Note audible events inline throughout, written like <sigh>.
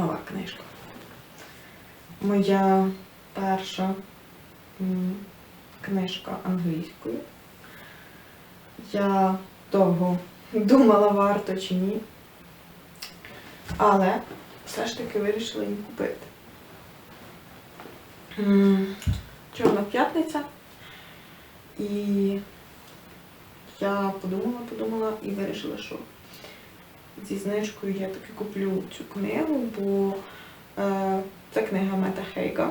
нова книжка. Моя перша книжка англійською. Я довго думала, варто чи ні. Але все ж таки вирішила її купити. Чорна п'ятниця. І я подумала, подумала і вирішила, що зі знижкою я таки куплю цю книгу, бо е, це книга Мета Хейга.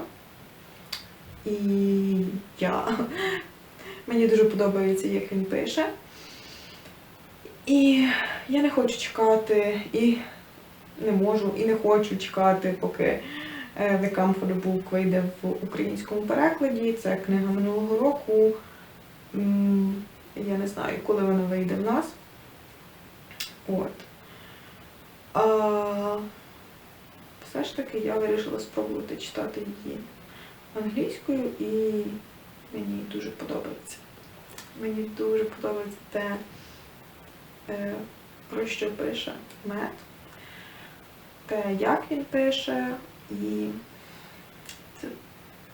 І я, мені дуже подобається, як він пише. І я не хочу чекати, і не можу, і не хочу чекати, поки е, The Comfort Book вийде в українському перекладі. Це книга минулого року. Я не знаю, коли вона вийде в нас. От. А, все ж таки я вирішила спробувати читати її англійською і мені дуже подобається. Мені дуже подобається те, е, про що пише Мед, те, як він пише, і це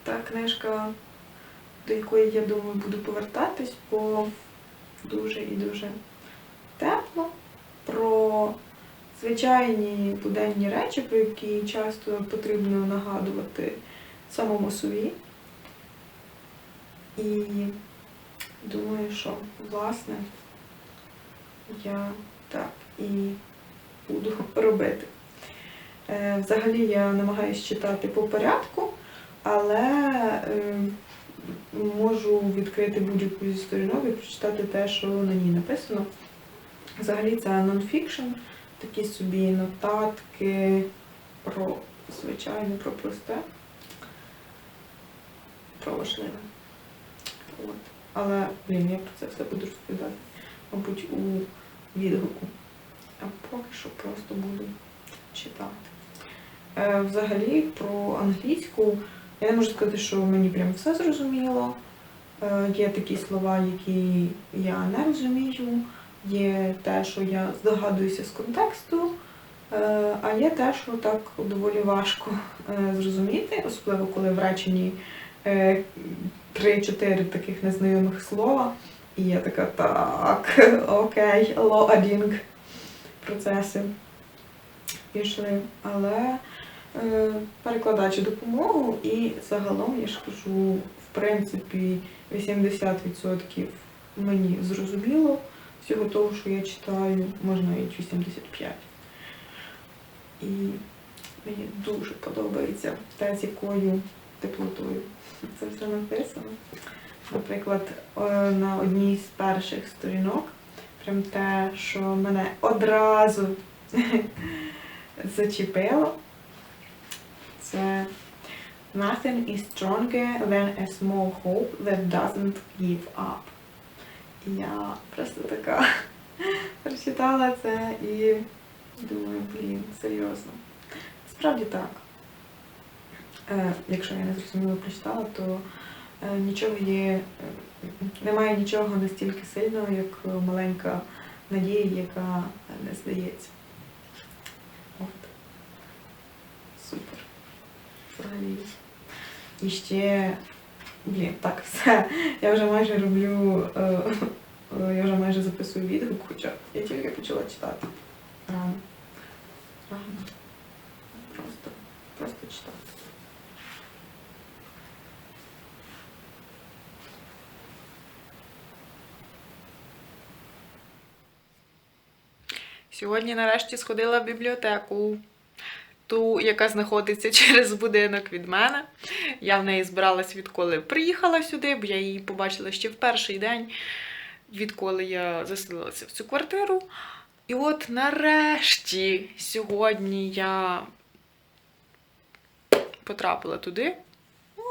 та книжка, до якої, я думаю, буду повертатись, бо дуже і дуже тепло, про звичайні буденні речі, про які часто потрібно нагадувати самому собі. І думаю, що власне я так і буду робити. Е, Взагалі я намагаюся читати по порядку, але е, можу відкрити будь-яку зі сторінок і прочитати те, що на ній написано. Взагалі це нонфікшн, такі собі нотатки про звичайне, про просте, про важливе. От. Але, блін, я про це все буду розповідати, мабуть, у відгуку. А поки що просто буду читати. Е, взагалі, про англійську я не можу сказати, що мені прям все зрозуміло. Е, є такі слова, які я не розумію, є те, що я здогадуюся з контексту, е, а є те, що так доволі важко е, зрозуміти, особливо коли в реченні е, 3-4 таких незнайомих слова. І я така, так, окей, лоадінг процеси пішли. Але е, перекладачу допомогу і загалом я ж кажу, в принципі, 80% мені зрозуміло всього того, що я читаю, можна навіть 85. І мені дуже подобається те, з якою теплотою це все написано. Наприклад, е, на одній з перших сторінок, прям те, що мене одразу <laughs> зачепило, це Nothing is stronger than a small hope that doesn't give up. Я просто така <laughs> прочитала це і думаю, блін, серйозно. Справді так. Е, якщо я не зрозуміло прочитала, то е, нічого є, е, немає нічого настільки сильного, як маленька надія, яка не здається. От. Супер. Взагалі. І ще, блін, так, все. Я вже майже роблю, е, е, я вже майже записую відгук, хоча я тільки почала читати. Рано. Просто, просто читати. Сьогодні нарешті сходила в бібліотеку, ту, яка знаходиться <laughs> через будинок від мене. Я в неї збиралась відколи приїхала сюди, бо я її побачила ще в перший день, відколи я заселилася в цю квартиру. І от нарешті сьогодні я потрапила туди. Ну,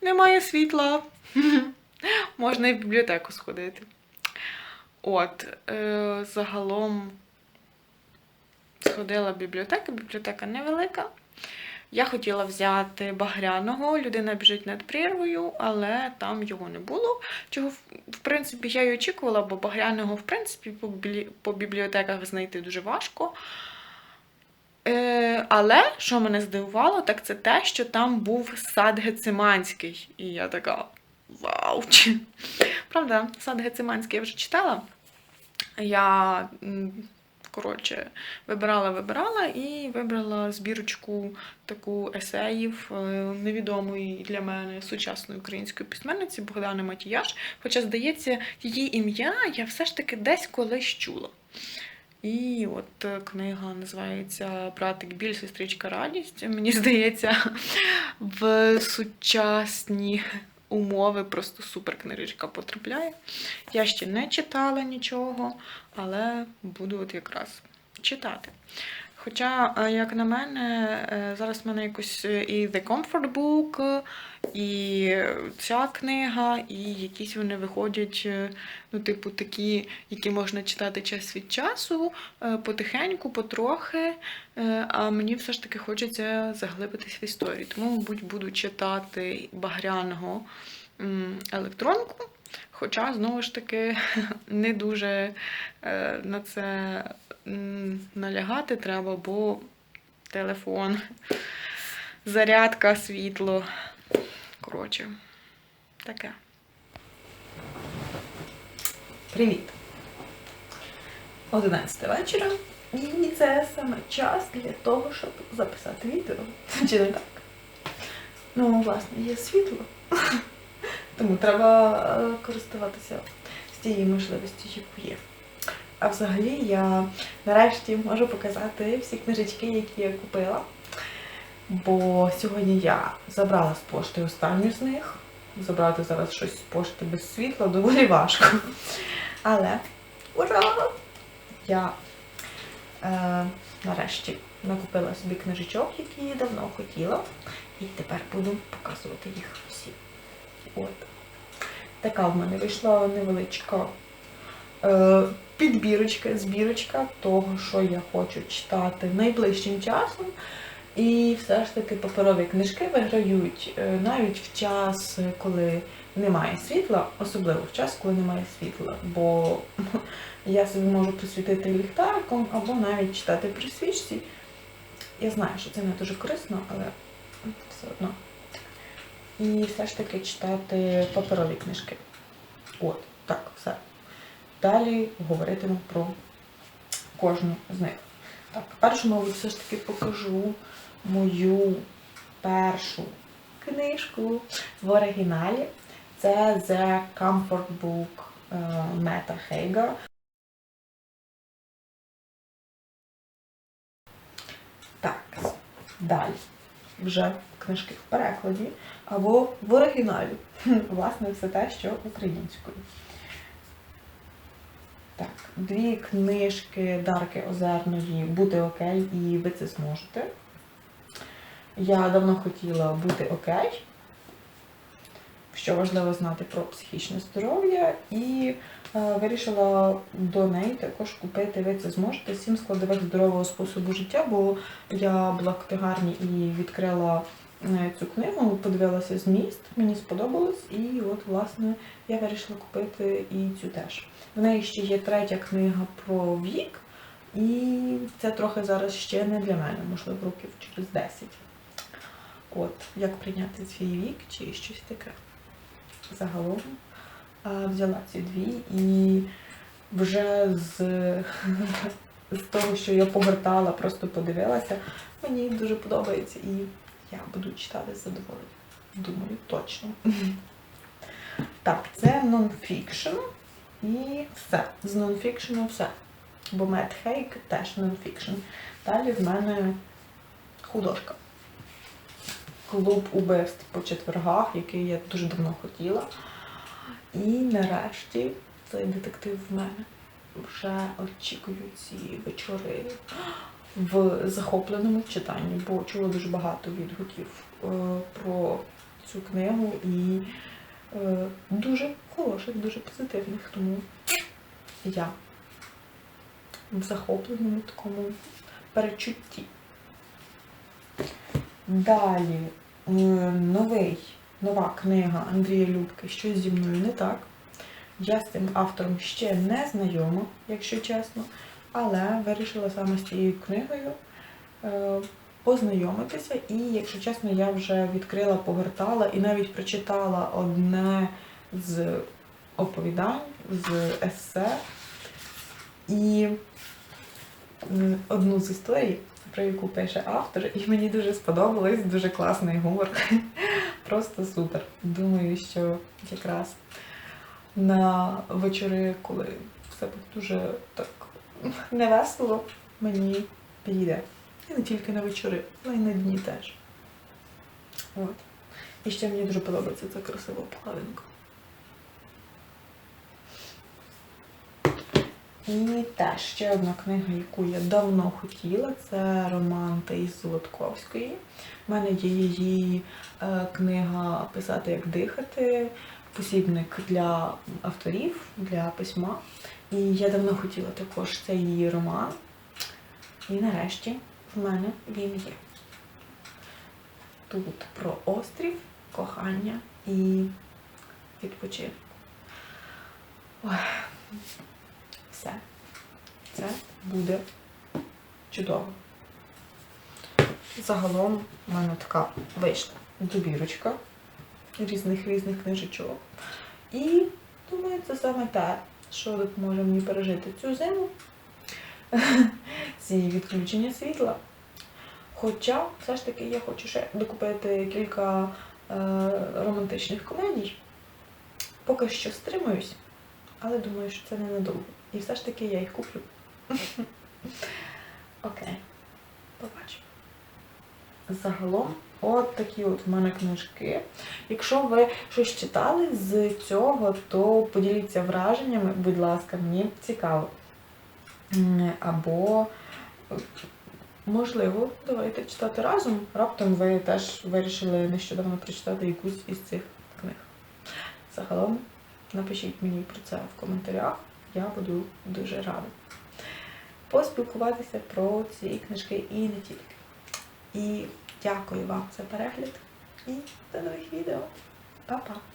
Немає світла. <laughs> Можна і в бібліотеку сходити. От, е, загалом сходила в бібліотеку, бібліотека невелика. Я хотіла взяти багряного, людина біжить над прірвою, але там його не було. Чого, в- принципі, я й очікувала, бо багряного, в принципі, по, бібліотеках знайти дуже важко. Е, але що мене здивувало, так це те, що там був сад Гециманський. І я така вау! Правда, сад Гециманський я вже читала. Я, коротше, вибирала, вибирала і вибрала збірочку таку есеїв е, невідомої для мене сучасної української письменниці Богдани Матіяш. Хоча, здається, її ім'я я все ж таки десь колись чула. І от е, книга називається Братик біль, сестричка радість. Мені здається, в сучасні умови просто супер книжечка потрапляє. Я ще не читала нічого, але буду от якраз читати. Хоча, е, як на мене, е, зараз в мене якось е, і The Comfort Book, і ця книга, і якісь вони виходять, ну, типу, такі, які можна читати час від часу, потихеньку, потрохи. А мені все ж таки хочеться заглибитись в історію. Тому, мабуть, буду читати багряного електронку. Хоча, знову ж таки, <laughs> не дуже е, на це налягати треба, бо телефон, <laughs> зарядка, світло. Коротше, таке. Привіт! 11 вечора. І це саме час для того, щоб записати відео. Чи не так? Ну, власне, є світло. <laughs> Тому треба е, користуватися з тією можливістю, яку є. А взагалі я нарешті можу показати всі книжечки, які я купила. Бо сьогодні я забрала з пошти останню з них. Забрати зараз щось з пошти без світла доволі важко. Але ура! Я е, нарешті накупила собі книжечок, які я давно хотіла. І тепер буду показувати їх всі. От. Така в мене вийшла невеличка е, підбірочка, збірочка того, що я хочу читати найближчим часом. І все ж таки паперові книжки виграють е, навіть в час, е, коли немає світла, особливо в час, коли немає світла. Бо <laughs> я собі можу присвітити ліхтариком або навіть читати при свічці. Я знаю, що це не дуже корисно, але все одно. І все ж таки читати паперові книжки. От, так, все. Далі говоритиму про кожну з них. Так, першу, мабуть, все ж таки покажу мою першу книжку в оригіналі. Це The Comfort Book е, Мета Хейга. Так, далі. Вже книжки в перекладі або в оригіналі. <laughs> Власне, все те, що українською. Так, дві книжки Дарки Озерної Бути окей і ви це зможете. Я давно хотіла бути окей, що важливо знати про психічне здоров'я, і е, вирішила до неї також купити ви це зможете сім складових здорового способу життя, бо я була в книгарні і відкрила цю книгу, подивилася зміст, мені сподобалось, і от, власне, я вирішила купити і цю теж. В неї ще є третя книга про вік, і це трохи зараз ще не для мене, можливо, років через 10. От, як прийняти свій вік чи щось таке. Загалом взяла ці дві і вже з, <laughs> з того, що я погортала, просто подивилася, мені дуже подобається і я буду читати з задоволенням. Думаю, точно. Так, це нонфікшн. І все. З нонфікшену все. Бо Мед Хейк теж нонфікшн. Далі в мене художка. Клуб убивств по четвергах, який я дуже давно хотіла. І нарешті цей детектив в мене. Вже очікую ці вечори в захопленому читанні, бо чула дуже багато відгуків е, про цю книгу і е, дуже хороших, дуже позитивних. Тому я в захопленому такому перечутті. Далі е, новий, нова книга Андрія Любки Щось зі мною не так. Я з цим автором ще не знайома, якщо чесно, але вирішила саме з цією книгою е, познайомитися. І, якщо чесно, я вже відкрила, погортала і навіть прочитала одне з оповідань, з есе. І одну з історій, про яку пише автор, і мені дуже сподобалось, дуже класний гумор. <laughs> Просто супер. Думаю, що якраз на вечори, коли все буде дуже так невесело, мені підійде. І не тільки на вечори, але й на дні теж. От. І ще мені дуже подобається ця красива обкладинка. І теж ще одна книга, яку я давно хотіла, це роман Таїс Золотковської. У мене є її е, книга Писати як дихати, посібник для авторів, для письма. І я давно хотіла також цей її роман. І нарешті в мене він є. Тут про острів, кохання і відпочинок. Ой, все. Це буде чудово. Загалом в мене така вийшла добірочка різних різних книжечок. І думаю, це саме те, що допоможе мені пережити цю зиму, <laughs> ці відключення світла. Хоча все ж таки я хочу ще докупити кілька е, романтичних комедій. Поки що стримуюсь, але думаю, що це ненадовго. І все ж таки я їх куплю. <laughs> Окей, побачимо. Загалом, от такі от в мене книжки. Якщо ви щось читали з цього, то поділіться враженнями, будь ласка, мені цікаво. Або, можливо, давайте читати разом. Раптом ви теж вирішили нещодавно прочитати якусь із цих книг. Загалом, напишіть мені про це в коментарях. Я буду дуже рада поспілкуватися про ці книжки і не тільки. І дякую вам за перегляд і до нових відео. Па-па!